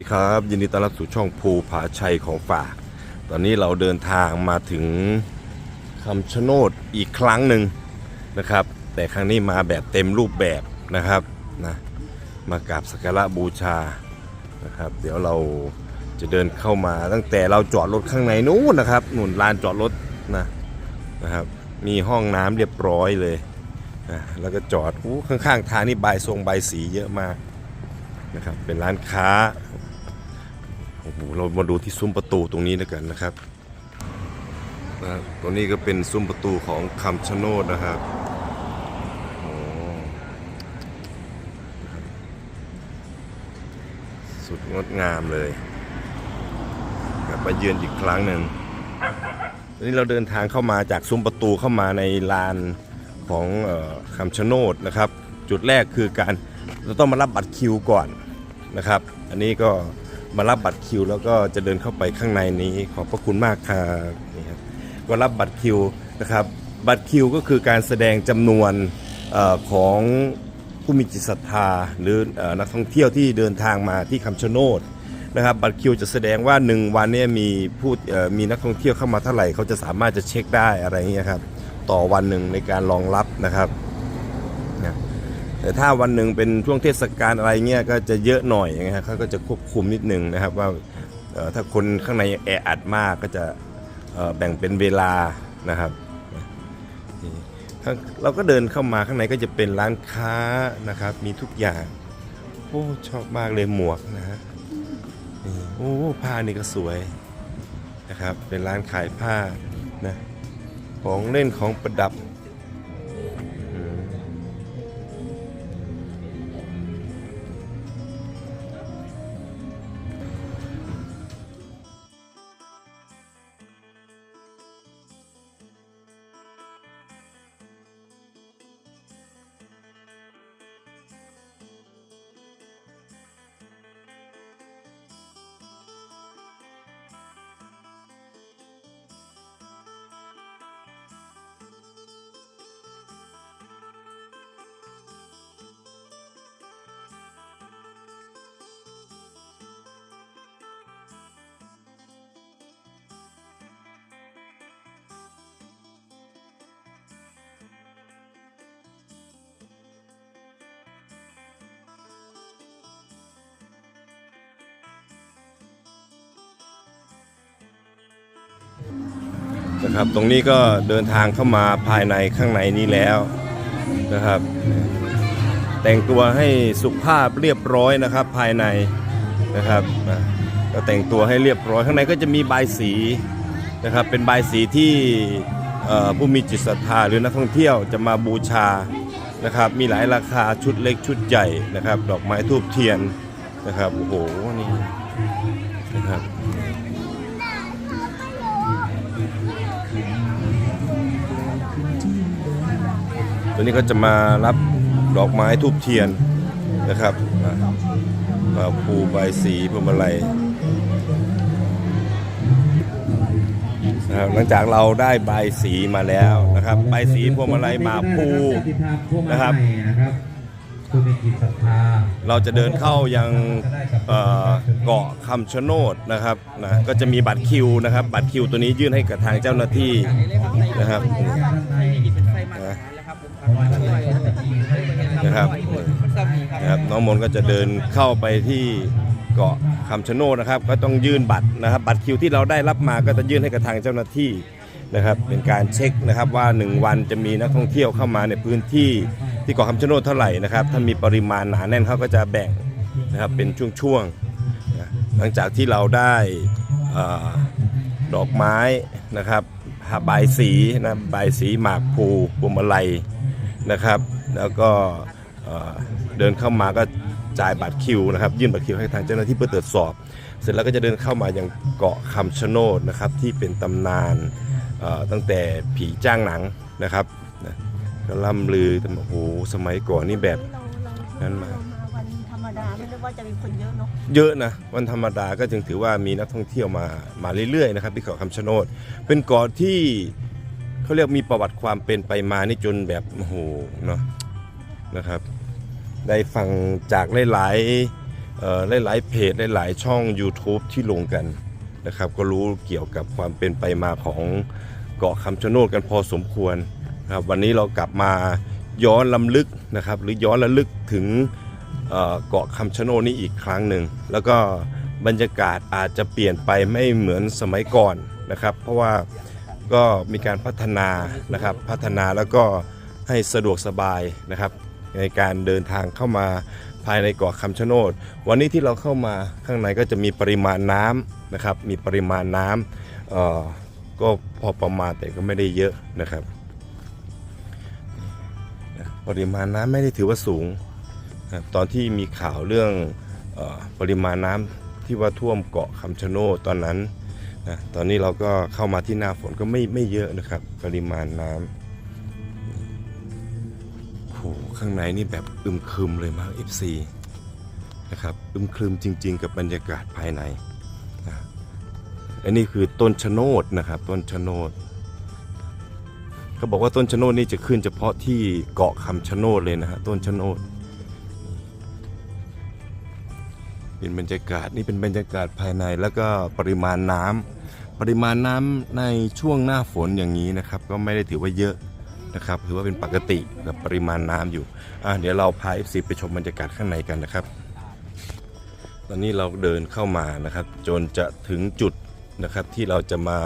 สวัสดีครับยินดีต้อนรับสู่ช่องภูผาชัยของฝาก ตอนนี้เราเดินทางมาถึงคำชะโนดอีกครั้งหนึ่งนะครับ แต่ครั้งนี้มาแบบเต็มรูปแบบนะครับนะมากราบสักการะบูชานะครับ เดี๋ยวเราจะเดินเข้ามาตั้งแต่เราจอดรถข้างในนู้นนะครับหนุนลานจอดรถนะนะครับ มีห้องน้ำเรียบร้อยเลยนะแล้วก็จอดอู้ข้างๆทางนี่ใบทรงใบสีเยอะมากนะครับเป็นร้านค้า เรามาดูที่ซุ้มประตูตรงนี้แล้วกันนะครับนะตรงนี้ก็เป็นซุ้มประตูของคำชะโนดนะครับโอ้สุดงดงามเลยกลับมาเยือนอีกครั้งหนึ่งตอนนี้เราเดินทางเข้ามาจากซุ้มประตูเข้ามาในลานของออคำชะโนดนะครับ จุดแรกคือการเราต้องมารับบัตรคิวก่อนนะครับ อันนี้ก็ มารับบัตรคิว แล้วก็จะเดินเข้าไปข้างในนี้ขอบพระคุณมากครับนี่ครับก็รับบัตรคิวนะครับ บัตรคิวก็คือการแสดงจำนวนออของผู้มีจิตศรัทธาหรืออนักท่องเที่ยวที่เดินทางมาที่คำชะโนดนะครับบัตรคิวจะแสดงว่า 1 วันเนี้มีผู้มีนักท่องเที่ยวเข้ามาเท่าไหร่เขาจะสามารถจะเช็คได้อะไรเงี้ยครับต่อวันหนึ่งในการรองรับนะครับ แต่ถ้าวันหนึ่งเป็นช่วงเทศกาลอะไรเงี้ยก็จะเยอะหน่อยอย่างเขาก็จะควบคุมนิดนึงนะครับว่าถ้าคนข้างในแออัดมากก็จะแบ่งเป็นเวลานะครับเราก็เดินเข้ามาข้างในก็จะเป็นร้านค้านะครับ มีทุกอย่างโอ้ชอบมากเลยหมวกนะฮะนี่โอ้ผ้านี่ก็สวยนะครับ เป็นร้านขายผ้านะของเล่นของประดับ นะครับ ตรงนี้ก็เดินทางเข้ามาภายในข้างในนี้แล้วนะครับ แต่งตัวให้สุภาพเรียบร้อยนะครับภายในนะครับก็แต่งตัวให้เรียบร้อยข้างในก็จะมีใบสีนะครับ เป็นใบสีที่ผู้มีจิตศรัทธาหรือนักท่องเที่ยวจะมาบูชานะครับ มีหลายราคาชุดเล็กชุดใหญ่นะครับ ดอกไม้ทูบเทียนนะครับโอ้โหนี่ วนี้ก็จะมารับดอกไม้ทูบเทียนนะครับมาภูใบสีพวงมาลัยนะครับหลังจากเราได้ใบสีมาแล้วนะครับใบสีพวงมาลัยหมากภูนะครับ เราจะเดินเข้ายังเกาะคำชะโนดนะครับนะก็จะมีบัตรคิวนะครับ บัตรคิวตัวนี้ยื่นให้กับทางเจ้าหน้าที่นะครับ นะครับนซ้ำนี่ครับนะครับน้องมนก็จะเดินเข้าไปที่เกาะคำชะโนดนะครับ ก็ต้องยื่นบัตรนะครับ บัตรคิวที่เราได้รับมาก็จะยื่นให้กับทางเจ้าหน้าที่นะครับ เป็นการเช็คนะครับว่า 1 วันจะมีนักท่องเที่ยวเข้ามาในพื้นที่ที่เกาะคำชะโนดเท่าไหร่นะครับ ถ้ามีปริมาณหนาแน่นเขาก็จะแบ่งนะครับเป็นช่วงๆ หลังจากที่เราได้ดอกไม้นะครับใบสีนะใบสีหมากภูพวงมาลัย นะครับ แล้วก็เอ่อเดินเข้ามาก็จ่ายบัตรคิวนะครับยื่นบัตรคิวให้ทางเจ้าหน้าที่เพื่อตรวจสอบ เสร็จแล้วก็จะเดินเข้ามายังเกาะคำชะโนดนะครับที่เป็นตำนานเอ่อตั้งแต่ผีจ้างหนังนะครับนะก็ล่ำลือแต่โอ้โหสมัยก่อนนี่แบบนั้นมาวันธรรมดาไม่ได้ว่าจะมีคนเยอะเนาะเยอะนะวันธรรมดาก็จึงถือว่ามีนักท่องเที่ยวมามาเรื่อยๆนะครับที่เกาะคำชะโนดเป็นเกาะที่ เขาเรียกมีประวัติความเป็นไปมานี่จนแบบโอ้โหเนาะนะครับ ได้ฟังจากหลายๆเอ่อหลายๆเพจหลายๆช่อง YouTube ที่ลงกันนะครับ ก็รู้เกี่ยวกับความเป็นไปมาของเกาะคำชะโนดกันพอสมควรนะครับวันนี้เรากลับมาย้อนลำลึกนะครับ หรือย้อนระลึกถึงเกาะคำชะโนดนี้อีกครั้งหนึ่งแล้วก็บรรยากาศอาจจะเปลี่ยนไปไม่เหมือนสมัยก่อนนะครับ เพราะว่า ก็มีการพัฒนานะครับพัฒนาแล้วก็ให้สะดวกสบายนะครับในการเดินทางเข้ามาภายในเกาะคำชะโนด วันนี้ที่เราเข้ามาข้างในก็จะมีปริมาณน้ำนะครับ มีปริมาณน้ำก็พอประมาณแต่ก็ไม่ได้เยอะนะครับ ปริมาณน้ำไม่ได้ถือว่าสูง ตอนที่มีข่าวเรื่องออปริมาณน้ำที่ว่าท่วมเกาะคำชะโนดตอนนั้น นะตอนนี้เราก็เข้ามาที่หน้าฝนก็ไม่ไม่เยอะนะครับ ปริมาณน้ำโอ้โหข้างในนี่แบบอึมครึมเลยมาก FC นะครับอึมครึมจริง ๆ กับบรรยากาศภายในนะอันนี้คือต้นชะโนดนะครับ ต้นชะโนดเขาบอกว่าต้นชะโนดนี่จะขึ้นเฉพาะที่เกาะคำชะโนดเลยนะฮะต้นชะโนดเป็นบรรยากาศนี่เป็นบรรยากาศภายในแล้วก็ปริมาณน้ำ ปริมาณน้ำในช่วงหน้าฝนอย่างนี้นะครับ ก็ไม่ได้ถือว่าเยอะนะครับถือว่าเป็นปกติกับปริมาณน้ำอยู่อะเดี๋ยวเราพา FC ไปชมบรรยากาศข้างในกันนะครับ ตอนนี้เราเดินเข้ามานะครับ จนจะถึงจุดนะครับที่เราจะมา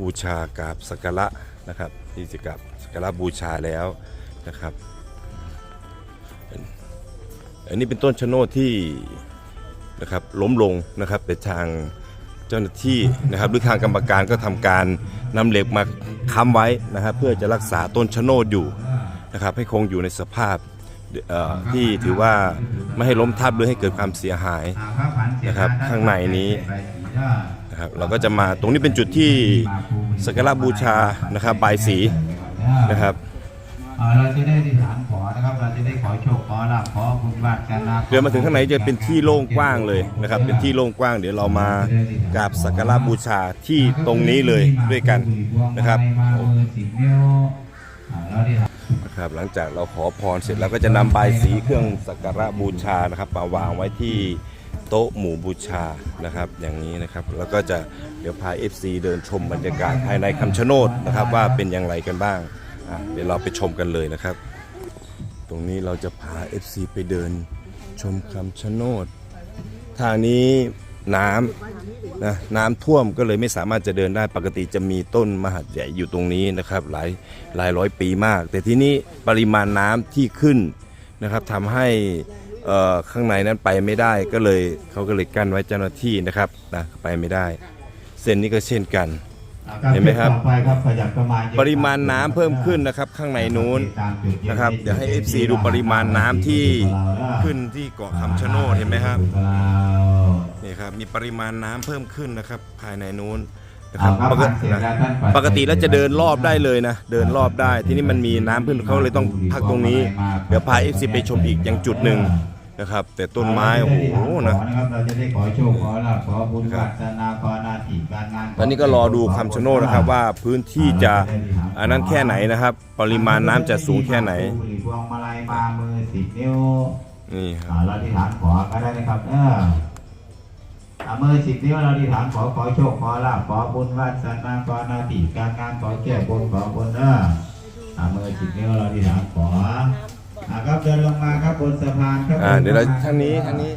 บูชากราบสักการะนะครับที่จะกราบสักการะบูชาแล้วนะครับอันนี้เป็นต้นชะโนดที่นะครับล้มลงนะครับแต่ทาง เจ้าหน้าที่นะครับหรือทางกรรมการก็ทำการนำเหล็กมาค้ำไว้นะครับเพื่อจะรักษาต้นชะโนดอยู่นะครับให้คงอยู่ในสภาพที่ถือว่าไม่ให้ล้มทับหรือให้เกิดความเสียหายนะครับข้างในนี้นะครับเราก็จะมาตรงนี้เป็นจุดที่สักการะบูชานะครับบายสีนะครับ เอ่อเราจะได้ที่ฐานขอนะครับ เราจะได้ขอโชคขอลาภขอบุญวาสนาเดินมาถึงข้างในจะเป็นที่โล่งกว้างเลยนะครับ เป็นที่โล่งกว้าง เดี๋ยวเรามากราบสักการะบูชาที่ตรงนี้เลยด้วยกันนะครับมามือสิบนิ้วอ่าเราที่ฐานนะครับหลังจากเราขอพรเสร็จแล้วก็จะนำใบายสีเครื่องสักการะบูชานะครับมาวางไว้ที่โต๊ะหมู่บูชานะครับ อย่างนี้นะครับ แล้วก็จะเดี๋ยวพา FC เดินชมบรรยากาศภายในคำชะโนดนะครับ ว่าเป็นอย่างไรกันบ้างอะ เดี๋ยวเราไปชมกันเลยนะครับ ตรงนี้เราจะพา FC ไปเดินชมคำชะโนด ทางนี้น้ำนะน้ำท่วมก็เลยไม่สามารถจะเดินได้ปกติจะมีต้นมหัดใหญ่อยู่ตรงนี้นะครับหลายหลายร้อยปีมาก แต่ที่นี้ปริมาณน้ำที่ขึ้นนะครับทำให้ข้างในนั้นไปไม่ได้ก็เลยเขาก็เลยกั้นไว้เจ้าหน้าที่นะครับนะไปไม่ได้ เส้นนี้ก็เช่นกัน เห็นไหมครับต่อไปครับขยับเข้ามาเยอะปริมาณน้ำเพิ่มขึ้นนะครับ ข้างในนู้นนะครับ เดี๋ยวให้ FC ดูปริมาณน้ำที่ขึ้นที่เกาะคำชะโนดเห็นไหมครับนี่ครับมีปริมาณน้ำเพิ่มขึ้นนะครับ ภายในนู้นนะครับปกตินะปกติแล้วจะเดินรอบได้เลยนะ เดินรอบได้ที่นี่มันมีน้ำขึ้นเขาเลยต้องพักตรงนี้ เดี๋ยวพาเอฟซีไปชมอีกยังจุดหนึ่ง นะครับ แต่ต้นไม้โอ้โหนะเราจะได้ขอโชคขอลาภขอบุญวาสนาขอหน้าที่การงานตอนนี้ก็รอดูคำชะโนดนะครับว่าพื้นที่จะอันนั้นแค่ไหนนะครับ ปริมาณน้ำจะสูงแค่ไหนพวงมาลัยมามือสิบนิ้วนี่ครับอ่าเราที่ฐานขอก็ได้นะครับเออเอามือสิบนิ้วเราที่ฐานขอขอโชคขอลาภขอบุญวาสนาขอหน้าที่การงานขอแก้บนขอบุญเด้อเอามือสิบนิ้วเราที่ฐานขอ อ่าครับเดินลงมาครับบนสะพานครับอ่าเดี๋ยวเราทางนี้ทางนี้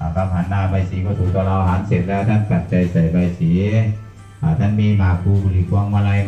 อ่าครับหันหน้าใบสีก็ถูกตัวเราหันเสร็จแล้วท่านปัดใจยใส่ใบสีอ่าท่านมีหมากภูบุหรี่พวงมาลัย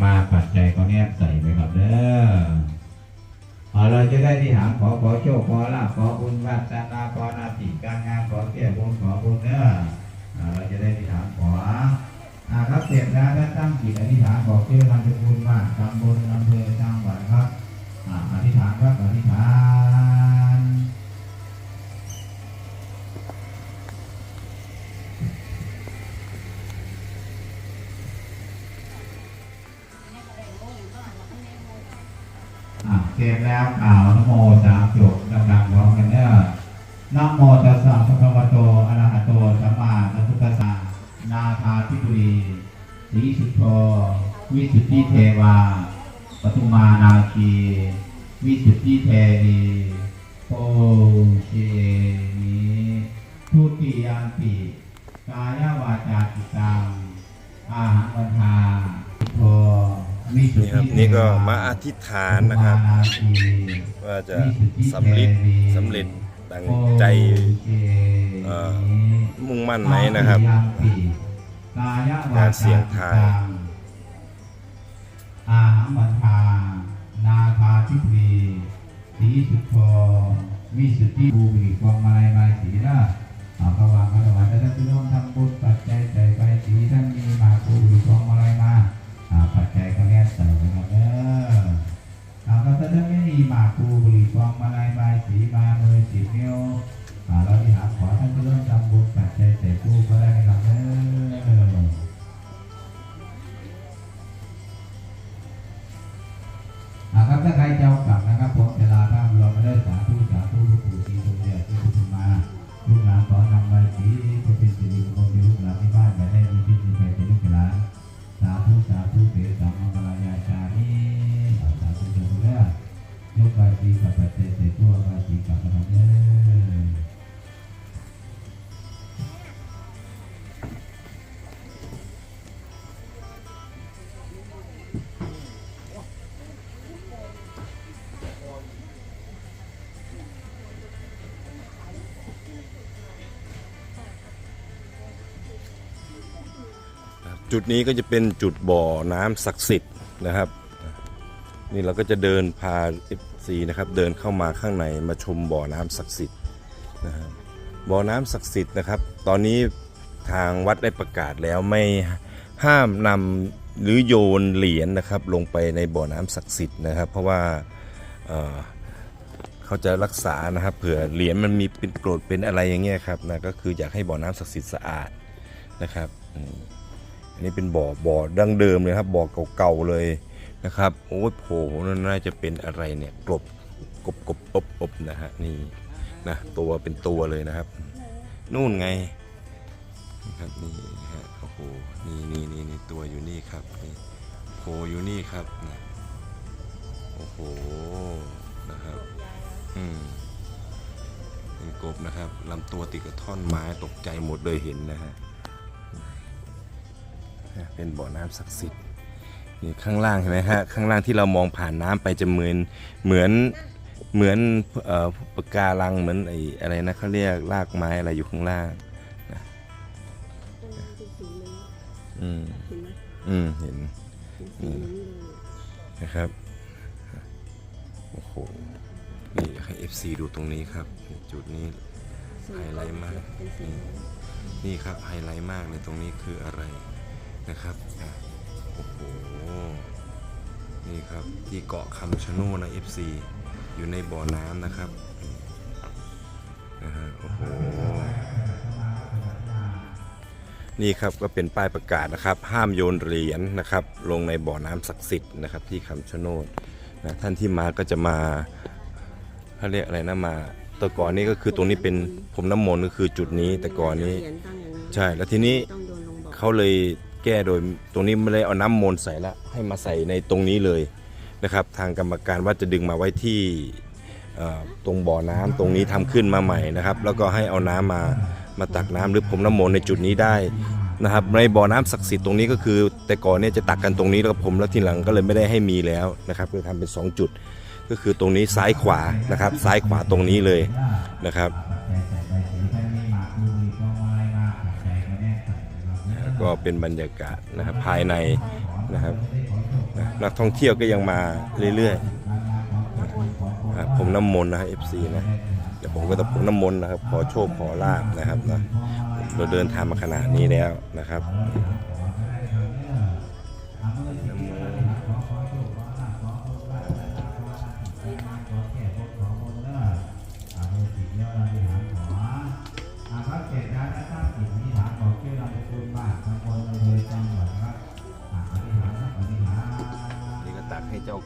มาปัดใจย มานาคีวิสุทธิเทวีโอเชนิทุติยามปีกายวาจาจิตังอาหารวันทาโทวิสุทนี่ครับธินี่ก็มาอธิษฐานนะครับอุปาณาทีว่าจะสำเร็จสำเร็จดังใจเอ่อมุ่งมั่นไหมนะครับ การเสี่ยงทาย อาหารวันทา นาคาทิพีสีสุทโธวิสุทธิภูมิกองมาลัยมาสีนะอาภวังพระวันท่านที่ร่วมทำบุญปัจจัยใส่ไปสีท่านมีมาภูมิกองมาลัยมาอาปัจจัยก็แลกใส่นะครับเด้ออาพระท่านไม่มีมาภูมิกองมาลัยมาสีมามือสีเนิ้วอาเราที่หาขอท่านที่ร่วมทำบุญปัจจัยใส่ผู้ก็ได้นะครับเด้อ ครับถ้าใครจะเอากลับนะครับผมเวลา จุดนี้ก็จะเป็นจุดบ่อน้ำศักดิ์สิทธิ์นะครับ นี่เราก็จะเดินพา FC นะครับ เดินเข้ามาข้างในมาชมบ่อน้ำศักดิ์สิทธิ์นะบบ่อน้ำศักดิ์สิทธิ์นะครับ ตอนนี้ทางวัดได้ประกาศแล้วไม่ห้ามนำหรือโยนเหรียญนะครับ ลงไปในบ่อน้ำศักดิ์สิทธิ์นะครับ เพราะว่าเเขาจะรักษานะครับเผื่อเหรียญมันมีเป็นโกรดเป็นอะไรอย่างเงี้ยครับนะก็คืออยากให้บ่อน้ำศักดิ์สิทธิ์สะอาดนะครับ นนี้เป็นบ่อบ่อดั้งเดิมเลยครับบ่อเก่าๆเลยนะครับโอ้ยโผล่นั่นน่าจะเป็นอะไรเนี่ยกลบกบกบอบอบนะฮะนี่นะตัวเป็นตัวเลยนะครับ นู่นไงนะครับนี่นะฮะโอ้โหนี่นี่นี่นี่ตัวอยู่นี่ครับนี่โผล่อยู่นี่ครับนะโอ้โหนะครับอืมเป็นกบนะครับลำตัวติดกับท่อนไม้ตกใจหมดเลยเห็นนะฮะ เป็นบ่อน้ำศักดิ์สิทธิ์นี่ข้างล่างเห็นไหมฮะข้างล่างที่เรามองผ่านน้ำไปจะเหมือนเหมือนเหมือนเอ่อปะการังเหมือนไอ้อะไรนะเขาเรียกรากไม้อะไรอยู่ข้างล่างนะอืมอืมเห็นนี่นะครับโอ้โหนี่ให้ FC ดูตรงนี้ครับ จุดนี้ไฮไลท์มากนี่นี่ครับไฮไลท์มากเลยตรงนี้คืออะไร นะครับอะโอ้โหนี่ครับที่เกาะคำชะโนดนะ FC อยู่ในบ่อน้ำนะครับนะฮะโอ้โหนี่ครับก็เป็นป้ายประกาศนะครับ ห้ามโยนเหรียญนะครับ ลงในบ่อน้ำศักดิ์สิทธิ์นะครับที่คำชะโนดนะท่านที่มาก็จะมาเขาเรียกอะไรนะมาแต่ก่อนนี้ก็คือตรงนี้เป็นผมน้ำมนต์ก็คือจุดนี้แต่ก่อนนี้ ใช่แล้วทีนี้ต้องโยนลงบ่อเขาเลย แก้โดยตรงนี้ไม่ได้เอาน้ำมนต์ใส่ละให้มาใส่ในตรงนี้เลยนะครับ ทางกรรมการว่าจะดึงมาไว้ที่ตรงบ่อน้ำตรงนี้ทำขึ้นมาใหม่นะครับ แล้วก็ให้เอาน้ำมามาตักน้ำหรือผมน้ำมนต์ในจุดนี้ได้นะครับ ในบ่อน้ำศักดิ์สิทธิ์ตรงนี้ก็คือ แต่ก่อนเนี่ยจะตักกันตรงนี้แล้วผมแล้วทีหลังก็เลยไม่ได้ให้มีแล้วนะครับคือทำเป็นสองจุด ก็คือตรงนี้ซ้ายขวานะครับ ซ้ายขวาตรงนี้เลยนะครับ ก็เป็นบรรยากาศนะครับภายในนะครับนักท่องเที่ยวก็ยังมาเรื่อยๆผมน้ำมนต์นะครับ FC นะเดี๋ยวผมก็จะผมน้ำมนต์นะครับขอโชคขอลาบนะครับนะเราเดินทางมาขนาดนี้แล้วนะครับ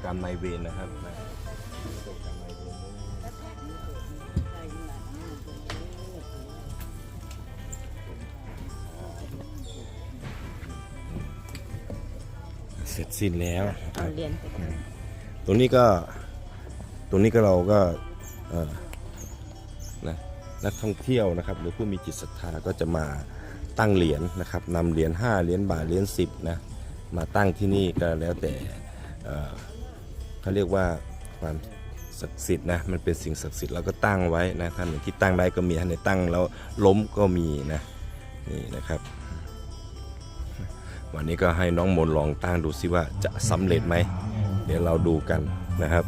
การรมนายเวรนะครับนะเจ้ากรรมนายเวรเสร็จสิ้นแล้วนะครับเรียญไปตรงนี้ก็ตรงนี้ก็เราก็เออนะนักท่องเที่ยวนะครับ หรือผู้มีจิตศรัทธาก็จะมาตั้งเหรียญนะครับนำเหรียญ5เหรียญบาทเหรียญ10นะมาตั้งที่นี่ก็แล้วแต่ เขาเรียกว่าความศักดิ์สิทธิ์นะมันเป็นสิ่งศักดิ์สิทธิ์เราก็ตั้งไว้นะท่านที่ตั้งได้ก็มีท่านไหนตั้งแล้วล้มก็มีนะนี่นะครับ วันนี้ก็ให้น้องมนลองตั้งดูซิว่าจะสำเร็จไหมเดี๋ยวเราดูกันนะครับ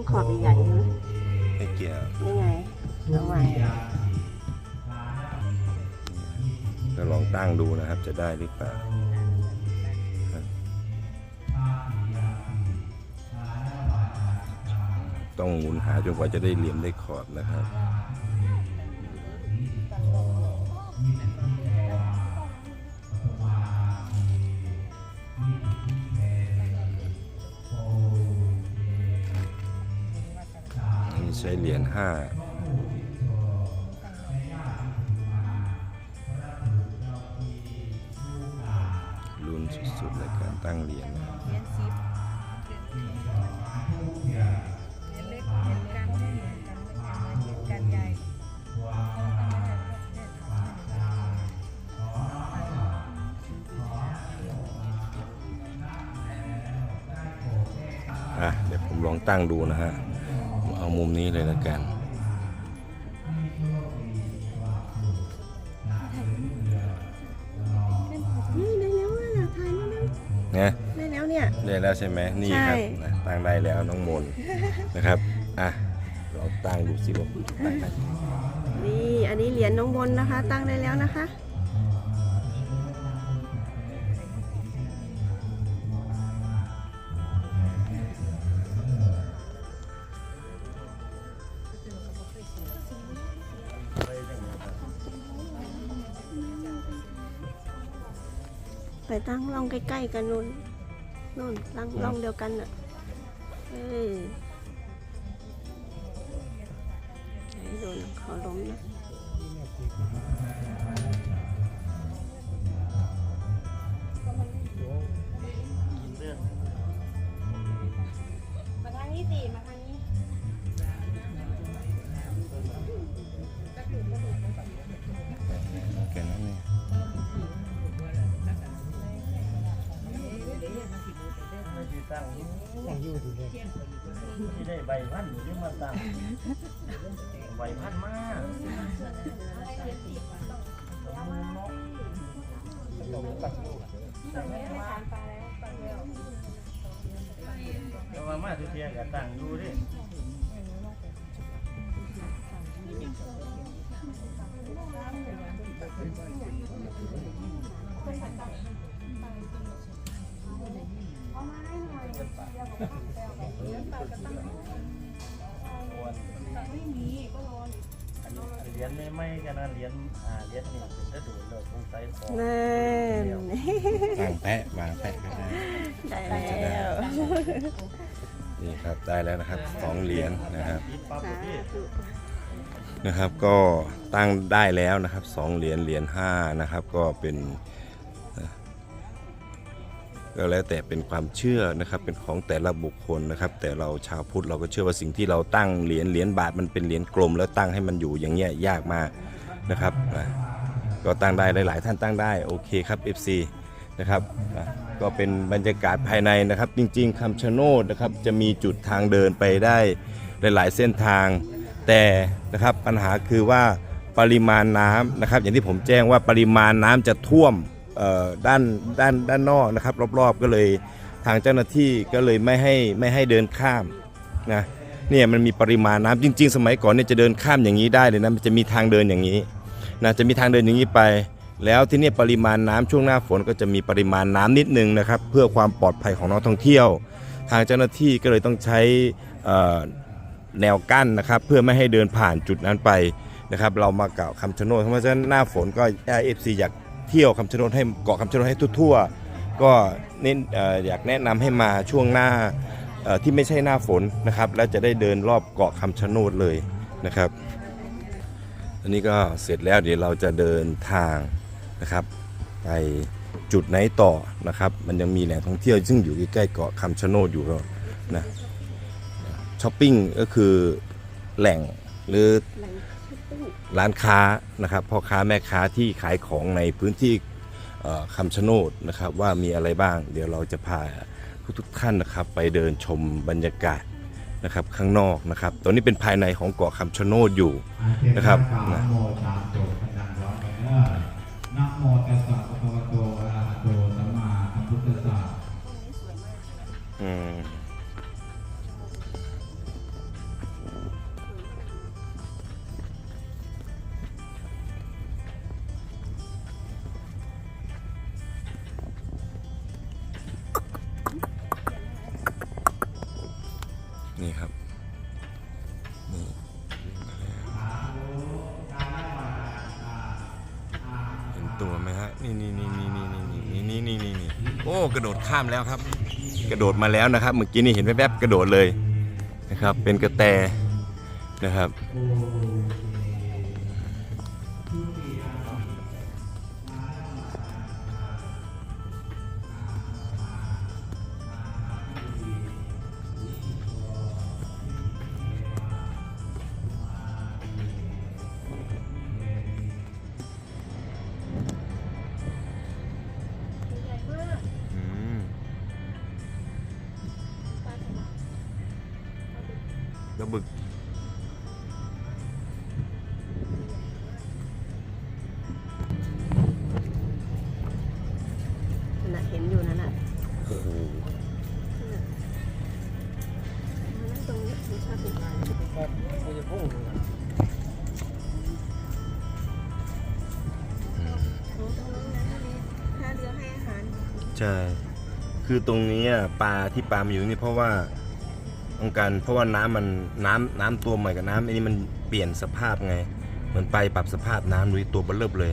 ต้องขอบใหญ่ๆนะไม่เกี่ยวนี่ไงเอาใหม่ก็ลองตั้งดูนะครับ จะได้หรือเปล่าต้องหมุนหาจนกว่าจะได้เหรียญได้ขอบนะครับ ใช้เหรียญห้าลุ้นสุดๆในการตั้งเหรียญเหรียญสิบเหรียญเล็กเหรียญกลางเหรียญกันเหรียญกันใหญ่อะเดี๋ยวผมลองตั้งดูนะฮะ มเอามุมนี้เลยแล้วกันนี่ได้แล้วอะถ่ายแล้วนะได้แล้วเนี่ย ได้แล้วใช่ไหมนี่ครับใช่นะตั้งได้แล้วน้องมนต์นะครับอะลองตั้งดูสิว่าผมจะตั้งได้นี่อันนี้เหรียญน้องบนนะคะ ตั้งได้แล้วนะคะ ตั้งร่องใกล้ๆกันนู่นนู่นตั้งร่องเดียวกันอะเออให้โดนเขาล้มนะ ที่ได้ใบพันธุ์อยู่ที่มาตั้งใบพันธุ์มากแล้วมามาทุเทียกับตั้งอยู่ดิ เหรียญไม่ไม่กันนะเหรียญอ่าเหรียญนี่จะดูเลยคงใส่ของนั่นวางแปะวางแปะก็ได้ได้แล้วนี่ครับได้แล้วนะครับสองเหรียญนะครับนะครับก็ตั้งได้แล้วนะครับสองเหรียญเหรียญห้านะครับก็เป็น ก็แล้วแต่เป็นความเชื่อนะครับเป็นของแต่ละบุคคลนะครับ แต่เราชาวพุทธเราก็เชื่อว่าสิ่งที่เราตั้งเหรียญเหรียญบาทมันเป็นเหรียญกลม แล้วตั้งให้มันอยู่อย่างเงี้ยยากมากนะครับนะก็ตั้งได้หลาย ๆ ท่านตั้งได้โอเคครับ FC นะครับนะก็เป็นบรรยากาศภายในนะครับ จริง ๆคำชะโนดนะครับจะมีจุดทางเดินไปได้หลาย ๆ เส้นทาง แต่นะครับปัญหาคือว่าปริมาณน้ำนะครับ อย่างที่ผมแจ้งว่าปริมาณน้ำจะท่วม ด้านด้านด้านนอกนะครับ รอบๆก็เลยทางเจ้าหน้าที่ก็เลยไม่ให้ไม่ให้เดินข้ามนะเนี่ยมันมีปริมาณน้ำจริง ๆ สมัยก่อนเนี่ยจะเดินข้ามอย่างนี้ได้เลยนะมันจะมีทางเดินอย่างนี้นะจะมีทางเดินอย่างนี้ไป แล้วที่นี่ปริมาณน้ำช่วงหน้าฝนก็จะมีปริมาณน้ำนิดนึงนะครับ เพื่อความปลอดภัยของนักท่องเที่ยว ทางเจ้าหน้าที่ก็เลยต้องใช้แนวกั้นนะครับ เพื่อไม่ให้เดินผ่านจุดนั้นไปนะครับ เรามาเกาะคำชะโนดเพราะฉะนั้นหน้าฝนก็เอฟซีอยาก เที่ยวคำชะโนดให้เกาะคำชะโนดให้ทั่วๆก็เน้นเอ่อยากแนะนำให้มาช่วงหน้าที่ไม่ใช่หน้าฝนนะครับ แล้วจะได้เดินรอบเกาะคำชะโนดเลยนะครับ อันนี้ก็เสร็จแล้วเดี๋ยวเราจะเดินทางนะครับ ไปจุดไหนต่อนะครับ มันยังมีแหล่งท่องเที่ยวซึ่งอยู่ใกล้ๆเกาะคำชะโนดอยู่นะช้อปปิ้งก็คือแหล่งหรือ ร้านค้านะครับพ่อค้าแม่ค้าที่ขายของในพื้นที่เอ่อคำชะโนดนะครับว่ามีอะไรบ้าง เดี๋ยวเราจะพาทุกๆท่านนะครับไปเดินชมบรรยากาศนะครับข้างนอกนะครับตอนนี้เป็นภายในของเกาะคำชะโนดอยู่นะครับนะโมสามจบพนังร้องไปเนอะนะโมตัสสะภะคะวะโตอะระหะโต กระโดดข้ามแล้วครับ กระโดดมาแล้วนะครับ เมื่อกี้นี่เห็นแวบๆกระโดดเลยนะครับ เป็นกระแตนะครับ ใช่ คือตรงนี้อะปลาที่ปลามาอยู่นี่เพราะว่าต้องการเพราะว่าน้ำมันน้ำน้ำตัวใหม่กับน้ำอันนี้มันเปลี่ยนสภาพไง เหมือนไปปรับสภาพน้ำดูดิตัวเบลเลบเลย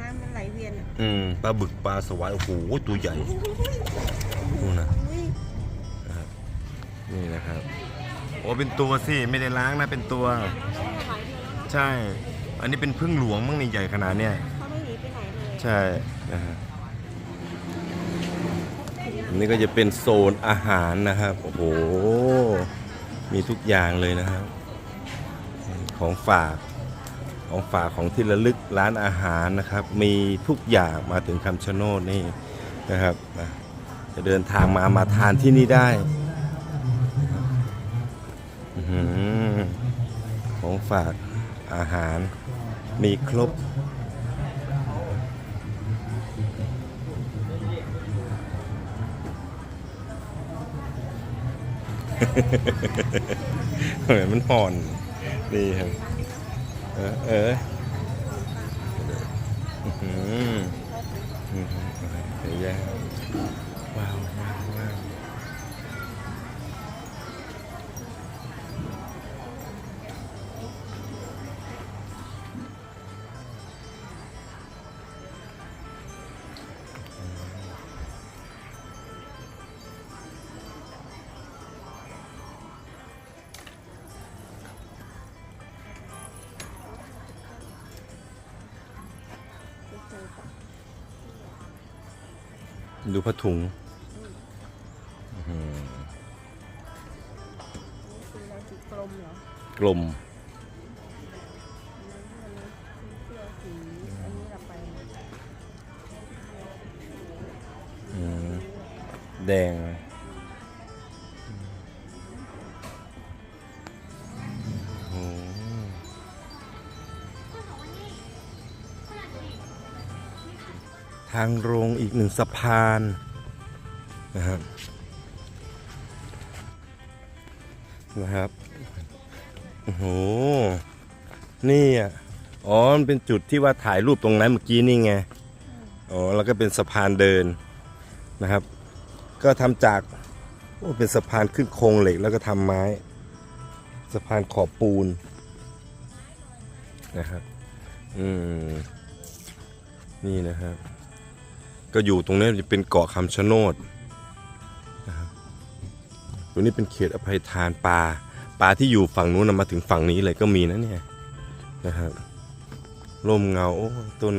น้ำมันไหลเวียนอะอืมปลาบึกปลาสวายโอ้โหตัวใหญ่ดูนะอุ้ยนี่นะครับโอ้เป็นตัวสิไม่ได้ล้างนะเป็นตัว ใช่ อันนี้เป็นพึ่งหลวงมั้งนี่ใหญ่ขนาดเนี้ยเขาไม่หนีไปไหนเลยใช่นะฮะ อันนี้ก็จะเป็นโซนอาหารนะครับ โอ้โห มีทุกอย่างเลยนะครับ ของฝาก ของฝากของที่ระลึกร้านอาหารนะครับ มีทุกอย่างมาถึงคำชะโนดนี่นะครับ จะเดินทางมา มาทานที่นี่ได้ ของฝากอาหารมีครบ เหมือนมันห่อน นี่ครับ เออเอออืมอหืออื้อหือเคยวแย่ ดูผ้าถุงอื้อหือคือเราสีกลมเหรอกลม ทางโรงอีกหนึ่งสะพานนะครับนะครับโอ้โหนี่อะอ๋อมันเป็นจุดที่ว่าถ่ายรูปตรงนั้นเมื่อกี้นี่ไงอ๋อแล้วก็เป็นสะพานเดินนะครับ ก็ทำจากโอ้เป็นสะพานขึ้นโครงเหล็กแล้วก็ทำไม้ สะพานขอบปูนนะครับ อืม นี่นะครับ ก็อยู่ตรงนี้จะเป็นเกาะคำชะโนดนะครับตรงนี้เป็นเขตอภัยทานปลาปลาที่อยู่ฝั่งนู้นนะมาถึงฝั่งนี้เลยก็มีนะเนี่ยนะครับร่มเงาต้น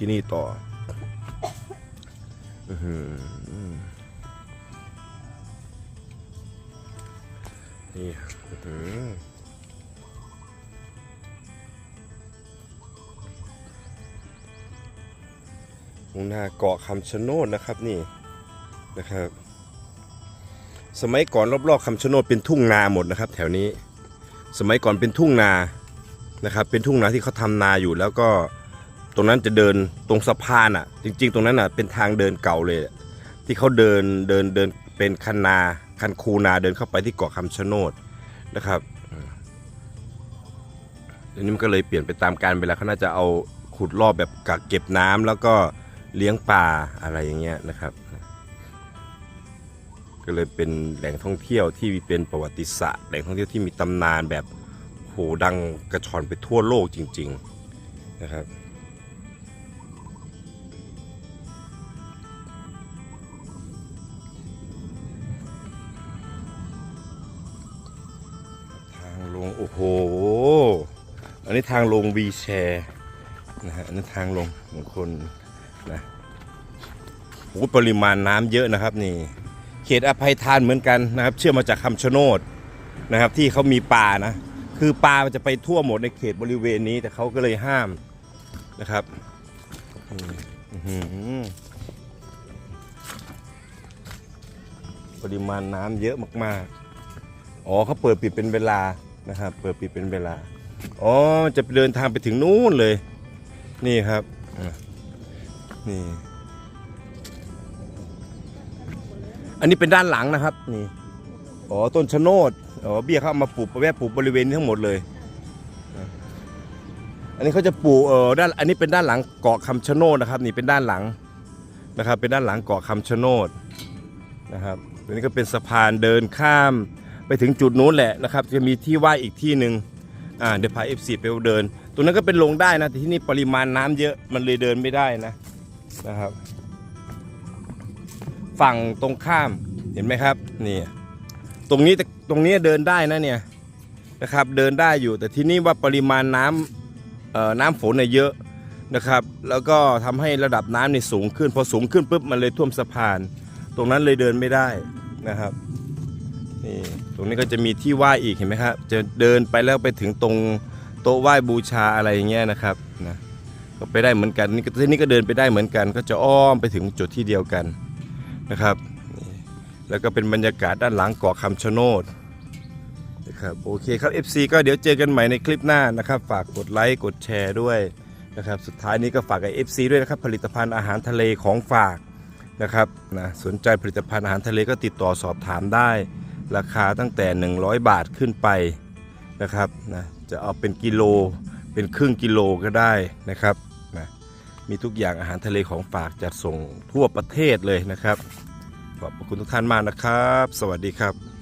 ที่นี่ต่อ นี่อื้อหือมุ่งหน้าเกาะคำชะโนดนะครับนี่นะครับ สมัยก่อนรอบๆคำชะโนดเป็นทุ่งนาหมดนะครับ แถวนี้ สมัยก่อนเป็นทุ่งนานะครับ เป็นทุ่งนาที่เขาทำนาอยู่แล้วก็ ตรงนั้นจะเดินตรงสะพานอะ จริง ๆ ตรงนั้นอะเป็นทางเดินเก่าเลย ที่เขาเดินเดินเดินเป็นคันนาคันคูนาเดินเข้าไปที่เกาะคำชะโนดนะครับเดี๋ยวนี้มันก็เลยเปลี่ยนไปตามการเวลาเขาน่าจะเอาขุดรอบแบบกักเก็บน้ำแล้วก็เลี้ยงปลาอะไรอย่างเงี้ยนะครับ ก็เลยเป็นแหล่งท่องเที่ยวที่เป็นประวัติศาสตร์แหล่งท่องเที่ยวที่มีตำนานแบบโหดังกระชอนไปทั่วโลกจริง ๆนะครับ นนี้ทางลงวีแชร์นะฮะนนี้ทางลงของคนนะโอ้ปริมาณน้ำเยอะนะครับนี่เขตอภัยทานเหมือนกันนะครับ เชื่อมาจากคำชะโนดนะครับ ที่เขามีปลานะ คือปลามันจะไปทั่วหมดในเขตบริเวณนี้แต่เขาก็เลยห้ามนะครับอืมอื้อหือปริมาณน้ำเยอะมากๆ อ๋อเขาเปิดปิดเป็นเวลานะครับ เปิดปิดเป็นเวลา อ๋อจะเดินทางไปถึงนู้นเลย นี่ครับนี่ อันนี้เป็นด้านหลังนะครับ นี่อ๋อต้นชะโนดอ๋อเบี้ยเขาเอามาปลูกแวะปลูกบริเวณนี้ทั้งหมดเลย อันนี้เขาจะปลูกเออด้านอันนี้เป็นด้านหลังเกาะคำชะโนดนะครับ นี่เป็นด้านหลังนะครับ เป็นด้านหลังเกาะคำชะโนดนะครับตัวนี้ก็เป็นสะพานเดินข้ามไปถึงจุดนู้นแหละนะครับ จะมีที่ว่ายอีกที่หนึ่ง อ่าเดี๋ยวพา F4 ไปเดิน ตรงนั้นก็เป็นลงได้นะแต่ที่นี่ปริมาณน้ำเยอะมันเลยเดินไม่ได้นะนะครับ ฝั่งตรงข้ามเห็นไหมครับนี่ตรงนี้ตรงนี้เดินได้นะเนี่ยนะครับ เดินได้อยู่แต่ที่นี่ว่าปริมาณน้ำเอ่อน้ำฝนเนี่ยเยอะนะครับ แล้วก็ทำให้ระดับน้ำเนี่ยสูงขึ้น พอสูงขึ้นปุ๊บมันเลยท่วมสะพาน ตรงนั้นเลยเดินไม่ได้นะครับ นี่ตรงนี้ก็จะมีที่ไหว้อีกเห็นไหมครับจะเดินไปแล้วไปถึงตรงโต๊ะไหว้บูชาอะไรอย่างเงี้ยนะครับนะก็ไปได้เหมือนกันนี่ก็ที่นี่ก็เดินไปได้เหมือนกัน ก็จะอ้อมไปถึงจุดที่เดียวกันนะครับแล้วก็เป็นบรรยากาศด้านหลังเกาะคำชะโนดนะครับโอเคครับ FC ก็เดี๋ยวเจอกันใหม่ในคลิปหน้านะครับ ฝากกดไลค์กดแชร์ด้วยนะครับสุดท้ายนี้ก็ฝากกับ FC ด้วยนะครับผลิตภัณฑ์อาหารทะเลของฝากนะครับนะสนใจผลิตภัณฑ์อาหารทะเลก็ติดต่อสอบถามได้ ราคาตั้งแต่ 100 บาทขึ้นไปนะครับนะจะเอาเป็นกิโลเป็นครึ่งกิโลก็ได้นะครับนะมีทุกอย่างอาหารทะเลของฝากจัดส่งทั่วประเทศเลยนะครับ ขอบคุณทุกท่านมากนะครับ สวัสดีครับ